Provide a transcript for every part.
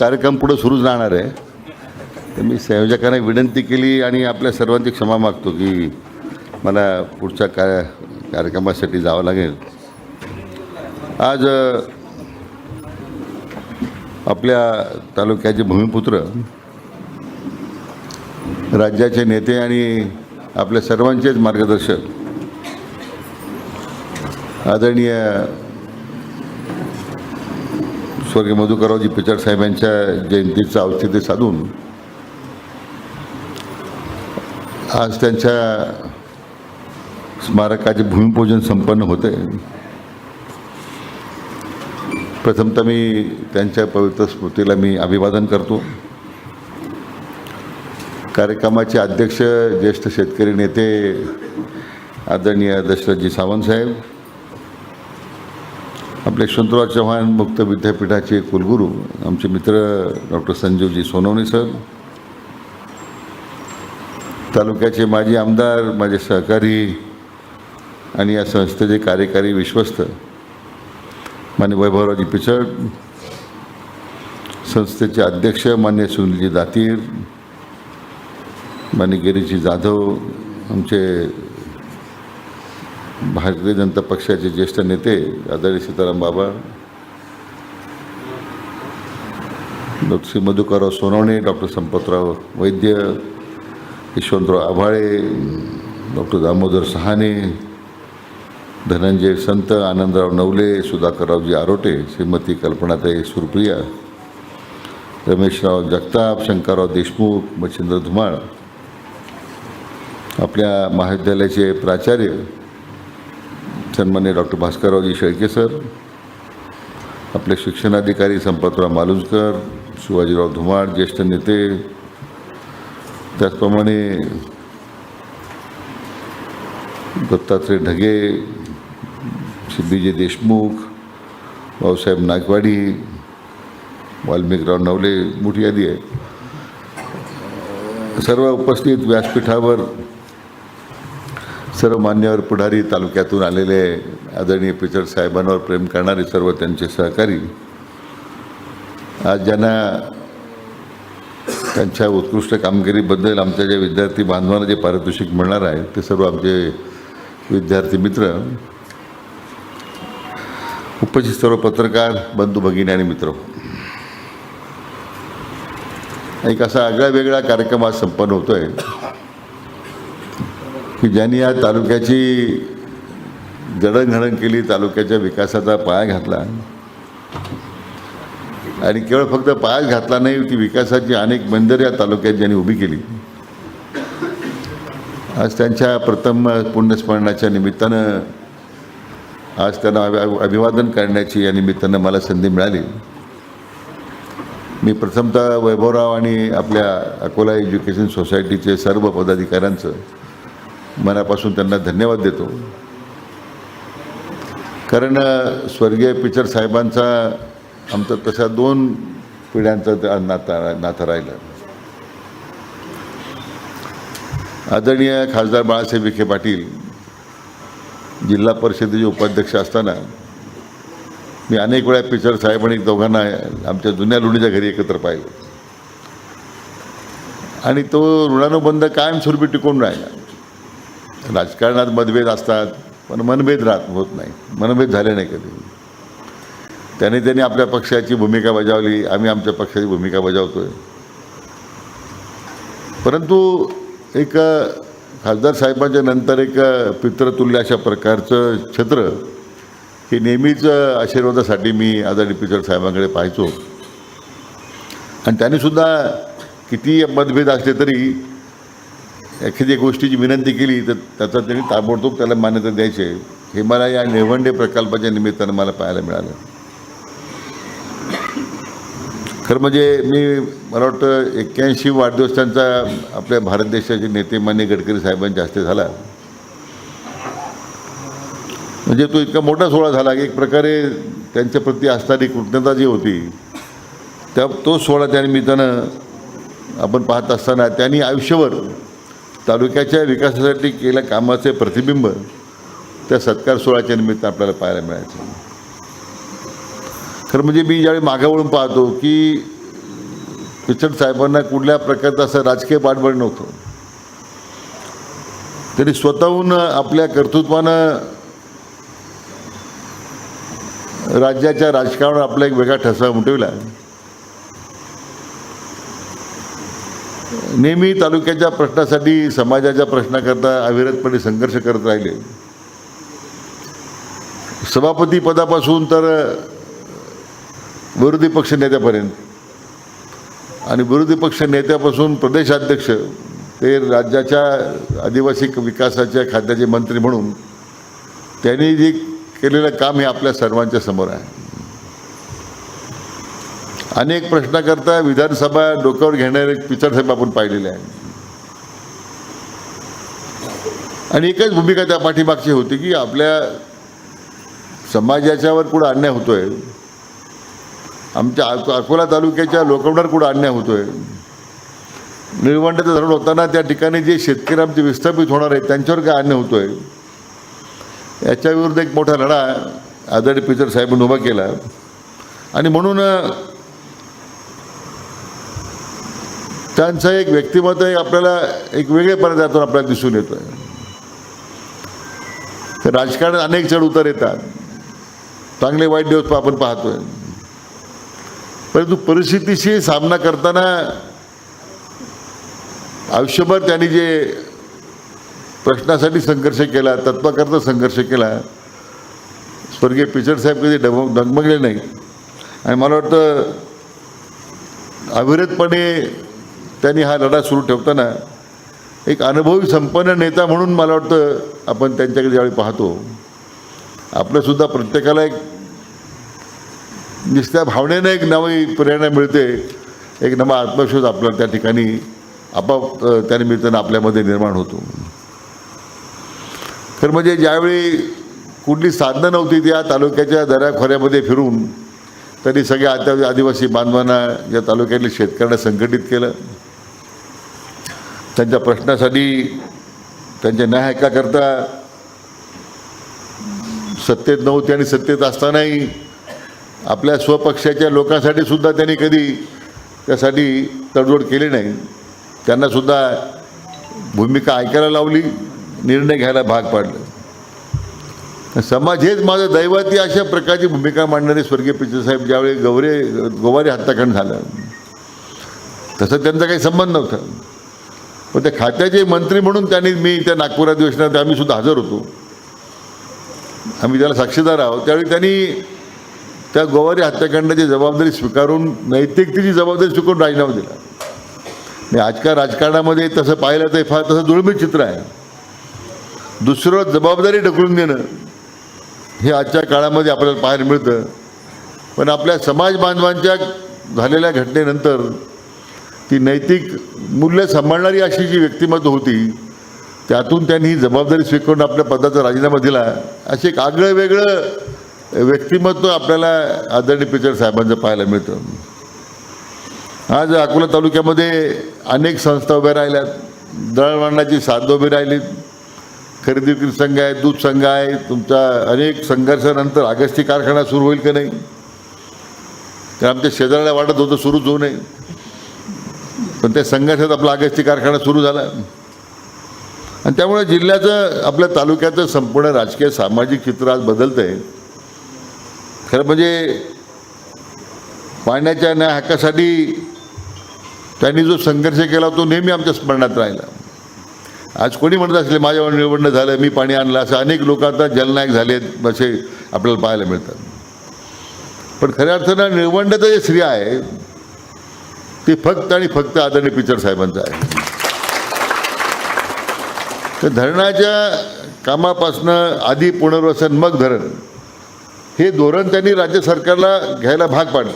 कार्यक्रम पुढं सुरूच राहणार आहे. तर मी संयोजकांना विनंती केली आणि आपल्या सर्वांची क्षमा मागतो की मला पुढच्या काय कार्यक्रमासाठी जावं लागेल. आज आपल्या तालुक्याचे भूमिपुत्र राज्याचे नेते आणि आपल्या सर्वांचेच मार्गदर्शक आदरणीय स्वर्गीय मधुकररावजी पिचड साहेबांच्या जयंतीचं औचित्य साधून आज त्यांच्या स्मारकाचे भूमिपूजन संपन्न होते. प्रथमतः मी त्यांच्या पवित्र स्मृतीला मी अभिवादन करतो. कार्यक्रमाचे अध्यक्ष ज्येष्ठ शेतकरी नेते आदरणीय दशरथजी सावंत साहेब आपले यशवंतराव चव्हाण मुक्त विद्यापीठाचे कुलगुरू आमचे मित्र डॉक्टर संजीवजी सोनवणे सर तालुक्याचे माजी आमदार माझे सहकारी आणि या संस्थेचे कार्यकारी विश्वस्त मान्य वैभवरावजी पिचड संस्थेचे अध्यक्ष मान्य सुनीलजी दातीर मान्य गिरीजी जाधव आमचे भारतीय जनता पक्षाचे ज्येष्ठ नेते आदरणीय Sitaram Baba doctor Shri Madhukarrao Sonawane doctor Sampatrao Vaidya Yashwantrao Abhale doctor Damodar Sahane Dhananjay Sant Anandrao Navale सुधाकररावजी Arote Shrimati कल्पनाताई सुरप्रिया Rameshrao Jagtap Shankarrao Deshmukh Machhindra Dhumal आपल्या महाविद्यालयाचे प्राचार्य सन्मान्य डॉक्टर भास्कररावजी शेळके सर आपले शिक्षणाधिकारी संपतराव मालुजकर शिवाजीराव धुमाळ ज्येष्ठ नेते त्याचप्रमाणे दत्तात्रय ढगे सिद्धीजी देशमुख भाऊसाहेब नागवाडी वाल्मिकराव नवले मोठी यादी आहे. सर्व उपस्थित व्यासपीठावर सर्व मान्यवर पुढारी तालुक्यातून आलेले आदरणीय पिचर साहेबांवर प्रेम करणारे सर्व त्यांचे सहकारी आज ज्यांना त्यांच्या उत्कृष्ट कामगिरीबद्दल आमच्या ज्या विद्यार्थी बांधवांना जे पारितोषिक मिळणार आहे ते सर्व आमचे विद्यार्थी मित्र उपस्थित सर्व पत्रकार बंधू भगिनी आणि मित्र. एक असा आगळा वेगळा कार्यक्रम आज संपन्न होतोय. की ज्यांनी या तालुक्याची जडणघडण केली तालुक्याच्या विकासाचा पाया घातला. आणि केवळ फक्त पायाच घातला नाही ती विकासाची अनेक बंदर या तालुक्यात ज्यांनी उभी केली. आज त्यांच्या प्रथम पुण्यस्मरणाच्या निमित्तानं आज त्यांना अभि अभिवादन करण्याची या निमित्तानं मला संधी मिळाली. मी प्रथमतः वैभवराव आणि आपल्या अकोला एज्युकेशन सोसायटीचे सर्व पदाधिकाऱ्यांचं मनापासून त्यांना धन्यवाद देतो. कारण स्वर्गीय पिचर साहेबांचा आमचा तशा दोन पिढ्यांचं नाता नातं राहिलं. आदरणीय खासदार बाळासाहेब विखे पाटील जिल्हा परिषदेचे उपाध्यक्ष असताना मी अनेक वेळा पिचर साहेब आणि दोघांना आमच्या जुन्या लोणीच्या घरी एकत्र पाहिलं. आणि तो ऋणानुबंध कायमस्वरूपी टिकून राहिला. राजकारणात मतभेद असतात पण मनभेद राहत होत नाही. मनभेद झाले नाही कधी. त्याने त्यांनी आपल्या पक्षाची भूमिका बजावली आम्ही आमच्या पक्षाची भूमिका बजावतोय. परंतु एक खासदार साहेबांच्या नंतर एक पितृतुल्य अशा प्रकारचं छत्र हे नेहमीच आशीर्वादासाठी मी आदरणीय पिचड साहेबांकडे पाहायचो. आणि त्यांनीसुद्धा किती मतभेद असले तरी एखाद्या गोष्टीची विनंती केली तर त्याचा त्यांनी ताबडतोब त्याला मान्यता द्यायची आहे. हे मला या नेवंडे प्रकल्पाच्या निमित्तानं मला पाहायला मिळालं. खरं म्हणजे मी मला वाटतं एक्क्याऐंशी वाढदिवस त्यांचा आपल्या भारत देशाचे नेते मान्य गडकरी साहेबांच्या हस्ते झाला. म्हणजे तो इतका मोठा सोहळा झाला की एक प्रकारे त्यांच्याप्रती असणारी कृतज्ञता जी होती त्या तो सोहळा त्या निमित्तानं आपण पाहत असताना त्यांनी आयुष्यभर तालुक्याच्या विकासासाठी केल्या कामाचे प्रतिबिंब त्या सत्कार सोहळ्याच्या निमित्त आपल्याला पाहायला मिळायचं. खरं म्हणजे मी ज्यावेळी मागे वळून पाहतो की किचन साहेबांना कुठल्या प्रकारचं असं राजकीय पाठबळ नव्हतं. त्यांनी स्वतःहून आपल्या कर्तृत्वानं राज्याच्या राजकारणावर आपला एक वेगळा ठसा उमटविला नेहमी तालुक्याच्या प्रश्नासाठी समाजाच्या प्रश्नाकरता अविरतपणे संघर्ष करत राहिले. सभापती पदापासून तर विरोधी पक्ष नेत्यापर्यंत. आणि विरोधी पक्ष नेत्यापासून प्रदेशाध्यक्ष ते राज्याच्या आदिवासी विकासाच्या खात्याचे मंत्री म्हणून त्यांनी जे केलेलं काम हे आपल्या सर्वांच्या समोर आहे. अनेक प्रश्नाकरता विधानसभा डोक्यावर घेणारे पिचडसाहेब आपण पाहिलेले आहे आणि एकच भूमिका त्या पाठीमागची होती की आपल्या समाजाच्यावर कुठं अन्याय होतोय. आमच्या अकोला तालुक्याच्या लोकांवर कुठं अन्याय होतोय. निळवंडाचं धरण होताना त्या ठिकाणी जे शेतकरी आमचे विस्थापित होणार आहेत त्यांच्यावर काय अन्याय होतोय? याच्या विरुद्ध एक मोठा लढा आदरणीय पिचर साहेबांनी उभा केला. आणि म्हणून त्यांचं एक व्यक्तिमत्व एक आपल्याला एक वेगळेपणा त्यातून आपल्याला दिसून येतो तर राजकारणात अनेक चढ उतार येतात. चांगले वाईट दिवस आपण पाहतोय. परंतु परिस्थितीशी सामना करताना आयुष्यभर त्यांनी जे प्रश्नासाठी संघर्ष केला तत्वाकरता संघर्ष केला स्वर्गीय पिचड साहेब कधी डग डगमगले नाही आणि मला वाटतं अविरतपणे त्यांनी हा लढा सुरू ठेवताना एक अनुभवी संपन्न नेता म्हणून मला वाटतं आपण त्यांच्याकडे ज्यावेळी पाहतो आपल्यासुद्धा प्रत्येकाला एक निसत्या भावनेनं एक नवी प्रेरणा मिळते एक नवा आत्मविश्वास आपल्याला त्या ठिकाणी आपाप त्यानिमित्तानं आपल्यामध्ये निर्माण होतो. तर म्हणजे ज्यावेळी कुठली साधनं नव्हती त्या तालुक्याच्या दऱ्याखोऱ्यामध्ये फिरून त्यांनी सगळ्या आता आदिवासी बांधवांना या तालुक्यातल्या शेतकऱ्यांना संघटित केलं. त्यांच्या प्रश्नासाठी त्यांच्या न्याय हक्काकरता सत्तेत नव्हते आणि सत्तेत असतानाही आपल्या स्वपक्षाच्या लोकांसाठी सुद्धा त्यांनी कधी त्यासाठी तडजोड केली नाही. त्यांनासुद्धा भूमिका ऐकायला लावली निर्णय घ्यायला भाग पाडलं. समाज हेच माझं दैवती अशा प्रकारची भूमिका मांडणारे स्वर्गीय पिचेसाहेब ज्यावेळी गौरे गोवारी हत्याकांड झालं. तसं त्यांचा काही संबंध नव्हता. पण त्या खात्याचे मंत्री म्हणून त्यांनी मी त्या नागपूर अधिवेशनात आम्ही सुद्धा हजर होतो. आम्ही त्याला साक्षीदार आहोत. त्यावेळी त्यांनी त्या गोवारी हत्याकांडाची जबाबदारी स्वीकारून नैतिकतेची जबाबदारी स्वीकारून राजीनामा दिला. आणि आजकाल राजकारणामध्ये तसं पाहिलं तर फार तसं दुर्मिळ चित्र आहे. दुसरं जबाबदारी ढकलून देणं हे आजच्या काळामध्ये आपल्याला पाहायला मिळतं. पण आपल्या समाज बांधवांच्या झालेल्या घटनेनंतर ती नैतिक मूल्य सांभाळणारी अशी जी व्यक्तिमत्व होती त्यातून त्यांनी ही जबाबदारी स्वीकारून आपल्या पदाचा राजीनामा दिला. असे एक आगळं वेगळं व्यक्तिमत्व आपल्याला आदरणीय पिचर साहेबांचं पाहायला मिळतं. आज अकोला तालुक्यामध्ये अनेक संस्था उभ्या राहिल्यात. दळणवळणाची साधनं उभी राहिली खरेदी विक्री संघ आहे दूध संघ आहे. तुमचा अनेक संघर्षानंतर आगस्ती कारखाना सुरू होईल का नाही? तर आमच्या शेजाऱ्याला वाटत होतं सुरूच होऊ नये. पण त्या संघर्षात आपला आगस्ती कारखाना सुरू झाला. आणि त्यामुळे जिल्ह्याचं आपल्या तालुक्याचं संपूर्ण राजकीय सामाजिक चित्र आज बदलतं आहे खरं म्हणजे पाण्याच्या न्याय हक्कासाठी त्यांनी जो संघर्ष केला तो नेहमी आमच्या स्मरणात राहिला. आज कोणी म्हणत असले माझ्यावर निवडणं झालं मी पाणी आणलं असं अनेक लोक आता जलनायक झालेत असे आपल्याला पाहायला मिळतात. पण खऱ्या अर्थानं निळवंडाचं जे श्रेय आहे ते फक्त आणि फक्त आदरणीय पिचर साहेबांचं आहे. तर धरणाच्या कामापासनं आधी पुनर्वसन मग धरण हे धोरण त्यांनी राज्य सरकारला घ्यायला भाग पाडलं.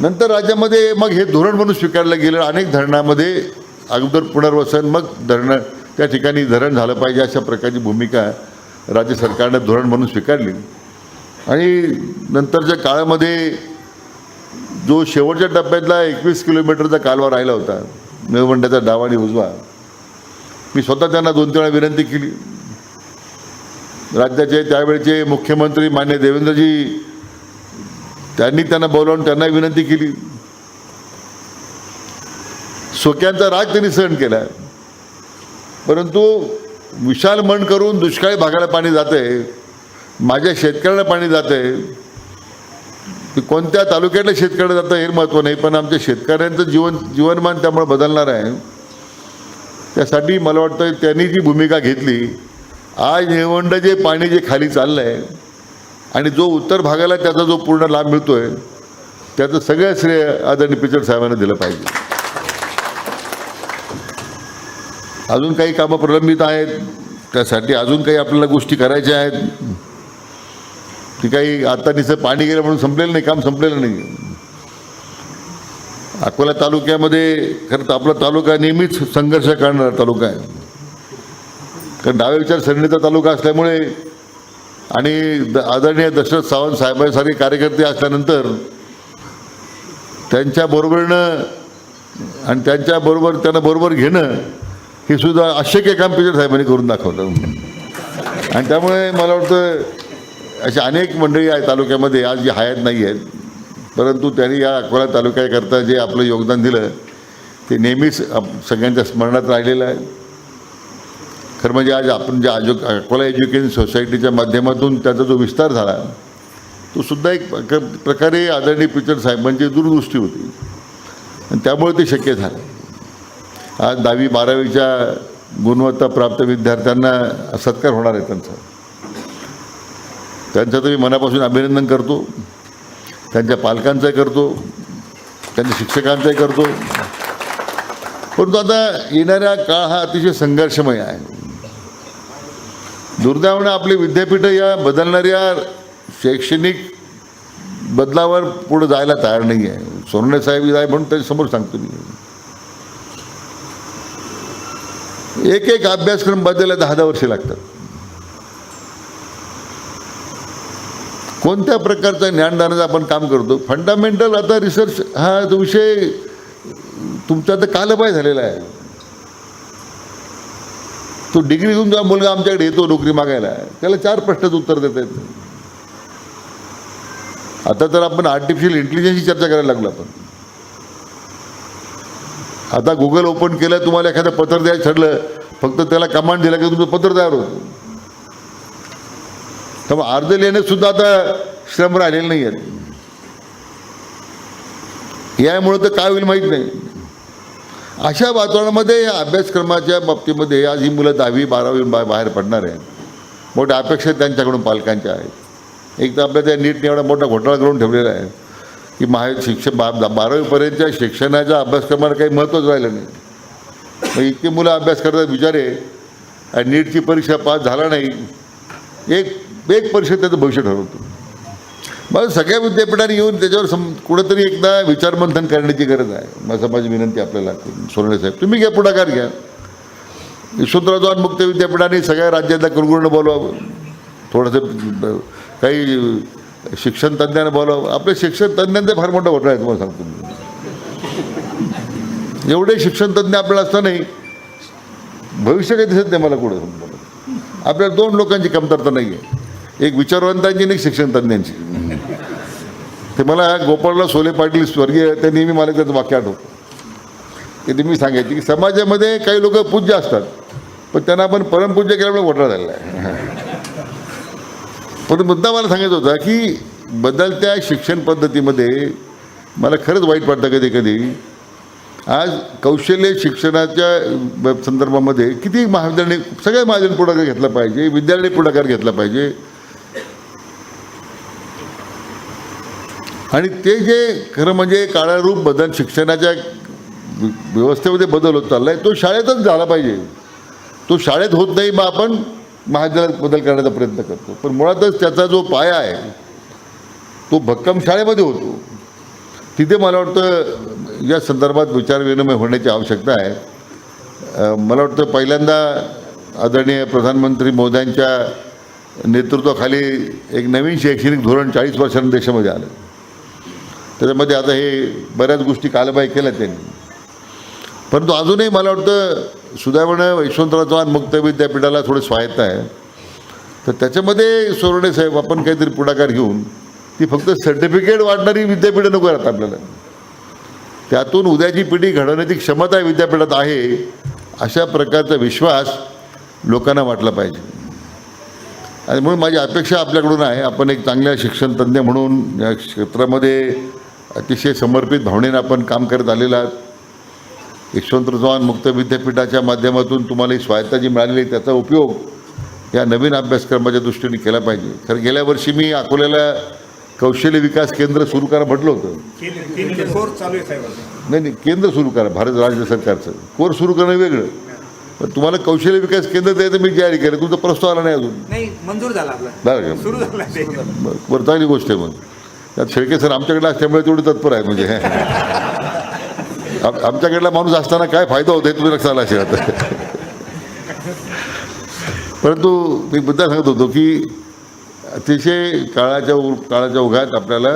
नंतर राज्यामध्ये मग हे धोरण म्हणून स्वीकारलं गेलं. अनेक धरणामध्ये अगोदर पुनर्वसन मग धरणं त्या ठिकाणी धरण झालं पाहिजे अशा प्रकारची भूमिका राज्य सरकारनं धोरण म्हणून स्वीकारली. आणि नंतरच्या काळामध्ये जो शेवटच्या टप्प्यातला एकवीस किलोमीटरचा कालवा राहिला होता मेळवंड्याचा डावा आणि उजवा मी स्वतः त्यांना दोन तीन वेळा विनंती केली. राज्याचे त्यावेळचे मुख्यमंत्री मान्य देवेंद्रजी त्यांनी त्यांना बोलावून त्यांना विनंती केली. सोक्यांचा राग त्यांनी सहन केला. परंतु विशाल मन करून दुष्काळी भागाला पाणी जाते माझ्या शेतकऱ्याला पाणी जाते की कोणत्या तालुक्यातल्या शेतकऱ्याला जातं हे महत्त्व नाही पण आमच्या शेतकऱ्यांचं जीवन जीवनमान त्यामुळे बदलणार आहे. त्यासाठी मला वाटतं त्यांनी जी भूमिका घेतली आज निवंड जे पाणी जे खाली चाललं आहे आणि जो उत्तर भागाला त्याचा जो पूर्ण लाभ मिळतो आहे त्याचं सगळं श्रेय आदरणीय पिचड साहेबांना दिलं पाहिजे. अजून काही कामं प्रलंबित आहेत त्यासाठी अजून काही आपल्याला गोष्टी करायच्या आहेत. ते काही आता निसं पाणी गेलं म्हणून संपलेलं नाही काम संपलेलं नाही. अकोला तालुक्यामध्ये खरं तर आपला तालुका नेहमीच संघर्ष करणारा तालुका आहे. कारण डाव्या विचारसरणीचा तालुका असल्यामुळे आणि द आदरणीय दशरथ सावंत साहेबांसारखे कार्यकर्ते असल्यानंतर त्यांच्या बरोबरीनं आणि त्यांच्याबरोबर त्यांना बरोबर घेणं हे सुद्धा अशक्य काम पिचर साहेबांनी करून दाखवलं. आणि त्यामुळे मला वाटतं अशा अनेक मंडळी आहे तालुक्यामध्ये आज जी हयात नाही आहेत. परंतु त्यांनी या अकोला तालुक्याकरता जे आपलं योगदान दिलं ते नेहमीच सगळ्यांच्या स्मरणात राहिलेलं आहे. खरं म्हणजे आज आपण जे आजो अकोला एज्युकेशन सोसायटीच्या माध्यमातून त्याचा जो विस्तार झाला तो सुद्धा एक प्रकारे आदरणीय पिचर साहेबांची दूरदृष्टी होती. आणि त्यामुळे ते शक्य झालं. आज दहावी बारावीच्या गुणवत्ता प्राप्त विद्यार्थ्यांना सत्कार होणार आहे त्यांचा. त्यांचं तर मी मनापासून अभिनंदन करतो. त्यांच्या पालकांचंही करतो. त्यांच्या शिक्षकांचंही करतो. परंतु आता येणारा काळ हा अतिशय संघर्षमय आहे. दुर्दैवानं आपली विद्यापीठं या बदलणाऱ्या शैक्षणिक बदलावर पुढे जायला तयार नाही आहे. सोनणे साहेब आहे म्हणून त्याच्यासमोर सांगतो मी. एक एक अभ्यासक्रम बदलायला दहा दहा वर्षे लागतात. कोणत्या प्रकारचं ज्ञानदानाचं आपण काम करतो? फंडामेंटल आता रिसर्च हा विषय तुमचा आता कालबाय झालेला आहे. तो डिग्री घेऊन जेव्हा मुलगा आमच्याकडे येतो नोकरी मागायला. त्याला चार प्रश्नाचं उत्तर देतात आता तर आपण आर्टिफिशियल इंटेलिजन्सची चर्चा करायला लागलो आपण. आता गुगल ओपन केलं तुम्हाला एखादं पत्र द्यायचं ठरलं फक्त त्याला कमांड दिला की तुमचं पत्र तयार होतं. त्यामुळे अर्ज लिहिणे सुद्धा आता श्रम राहिलेले नाही आहेत. यामुळे तर काय होईल माहीत नाही. अशा वातावरणामध्ये या अभ्यासक्रमाच्या बाबतीमध्ये आज ही मुलं दहावी बारावी बा बाहेर पडणार आहे मोठ्या अपेक्षा त्यांच्याकडून पालकांच्या आहेत. एक तर आपल्या त्या नीटने एवढा मोठा घोटाळा करून ठेवलेला आहे की महा शिक्षण बा बारावीपर्यंतच्या शिक्षणाच्या अभ्यासक्रमाला काही महत्त्वच राहिलं नाही. मग इतकी मुलं अभ्यास करतात विचारे आणि नीटची परीक्षा पास झाला नाही. एक एक परिषद त्याचं भविष्य ठरवतो. मग सगळ्या विद्यापीठाने येऊन त्याच्यावर सम कुठंतरी एकदा विचारमंथन करण्याची गरज आहे. माझं माझी विनंती आपल्याला सोनवणे साहेब तुम्ही घ्या पुढाकार घ्या. यशवंतराव मुक्त विद्यापीठाने सगळ्या राज्यातल्या कुलगुरूंना बोलवावं थोडंसं काही शिक्षण तज्ज्ञांना बोलावं. आपले शिक्षण तज्ज्ञांचा फार मोठा घोटाळा आहे तुम्हाला सांगतो मी. एवढे शिक्षण तज्ज्ञ आपल्याला असतानाही भविष्य काही दिसत नाही मला कुठं. आपल्याला दोन लोकांची कमतरता नाही आहे एक विचारवंतांची एक शिक्षण तज्ज्ञांची ते मला गोपाळराव सोले पाटील स्वर्गीय ते नेहमी मला त्याचं वाक्य आठवतं. ते नेहमी सांगायचे की समाजामध्ये काही लोक पूज्य असतात पण त्यांना आपण परमपूज्य केल्यामुळे घोटाळा झालेला आहे. पण मुद्दा मला सांगायचा होता की बदलत्या शिक्षण पद्धतीमध्ये मला खरंच वाईट वाटतं कधी कधी. आज कौशल्य शिक्षणाच्या संदर्भामध्ये किती महाविद्यालय सगळ्या महाजन पुढाकार घेतला पाहिजे विद्यालय पुढाकार घेतला पाहिजे. आणि ते जे खरं म्हणजे काळारूप बदल शिक्षणाच्या व्यवस्थेमध्ये बदल होत चालला आहे तो शाळेतच झाला पाहिजे. तो शाळेत होत नाही मग आपण महाविद्यालयात बदल करण्याचा प्रयत्न करतो. पण मुळातच त्याचा जो पाया आहे तो भक्कम शाळेमध्ये होतो. तिथे मला वाटतं या संदर्भात विचारविनिमय होण्याची आवश्यकता आहे. मला वाटतं पहिल्यांदा आदरणीय प्रधानमंत्री मोद्यांच्या नेतृत्वाखाली एक नवीन शैक्षणिक धोरण चाळीस वर्षांनी देशामध्ये आलं. त्याच्यामध्ये आता हे बऱ्याच गोष्टी कालबाई केल्या त्यांनी. परंतु अजूनही मला वाटतं सुदैवानं यशवंतराव चव्हाण मुक्त विद्यापीठाला थोडी स्वायत्त आहे. तर त्याच्यामध्ये सोरडे साहेब आपण काहीतरी पुढाकार घेऊन ती फक्त सर्टिफिकेट वाढणारी विद्यापीठं नको आहेत आपल्याला. त्यातून उद्याची पिढी घडवण्याची क्षमता विद्यापीठात आहे अशा प्रकारचा विश्वास लोकांना वाटला पाहिजे. आणि म्हणून माझी अपेक्षा आपल्याकडून आहे आपण एक चांगल्या शिक्षणतज्ञ म्हणून या क्षेत्रामध्ये अतिशय समर्पित भावनेनं आपण काम करत आलेला आहात. यशवंत चव्हाण मुक्त विद्यापीठाच्या माध्यमातून तुम्हाला ही स्वायत्ता जी मिळालेली आहे त्याचा उपयोग या नवीन अभ्यासक्रमाच्या दृष्टीने केला पाहिजे. कारण गेल्या वर्षी मी अकोल्याला कौशल्य विकास केंद्र सुरू करा म्हटलं होतं. नाही नाही केंद्र सुरू करा भारत राज्य सरकारचं. कोर्स सुरू करणं वेगळं. पण तुम्हाला कौशल्य विकास केंद्र द्यायचं मी जाहीर केलं तुमचा प्रस्ताव आला नाही अजून. नाही मंजूर झाला बरं, चांगली गोष्ट आहे मग. त्यात शेळके सर आमच्याकडे असल्यामुळे तेवढे तत्पर आहेत म्हणजे. आमच्याकडला माणूस असताना काय फायदा होतो हे तुम्ही लक्षात आला असेल आता. परंतु मी मुद्दा सांगत होतो की अतिशय काळाच्या उ काळाच्या ओघात आपल्याला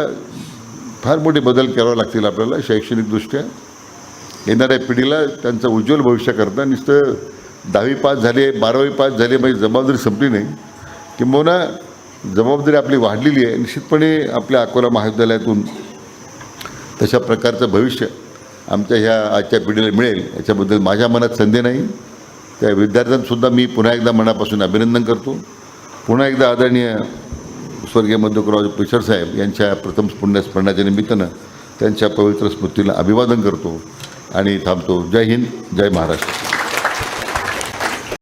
फार मोठे बदल करावे लागतील आपल्याला शैक्षणिकदृष्ट्या. येणाऱ्या पिढीला त्यांचं उज्ज्वल भविष्याकरता नुसतं दहावी पास झाले बारावी पास झाले म्हणजे जबाबदारी संपली नाही. किंबहुना जबाबदारी आपली वाढलेली आहे. निश्चितपणे आपल्या अकोला महाविद्यालयातून तशा प्रकारचं भविष्य आमच्या ह्या आजच्या पिढीला मिळेल. याच्याबद्दल माझ्या मनात संधी नाही. त्या विद्यार्थ्यांसुद्धा मी पुन्हा एकदा मनापासून अभिनंदन करतो. पुन्हा एकदा आदरणीय स्वर्गीय मध्यकुराव पिशर साहेब यांच्या प्रथम पुण्यस्मरणाच्या निमित्तानं त्यांच्या पवित्र स्मृतीला अभिवादन करतो आणि थांबतो. जय हिंद जय महाराष्ट्र.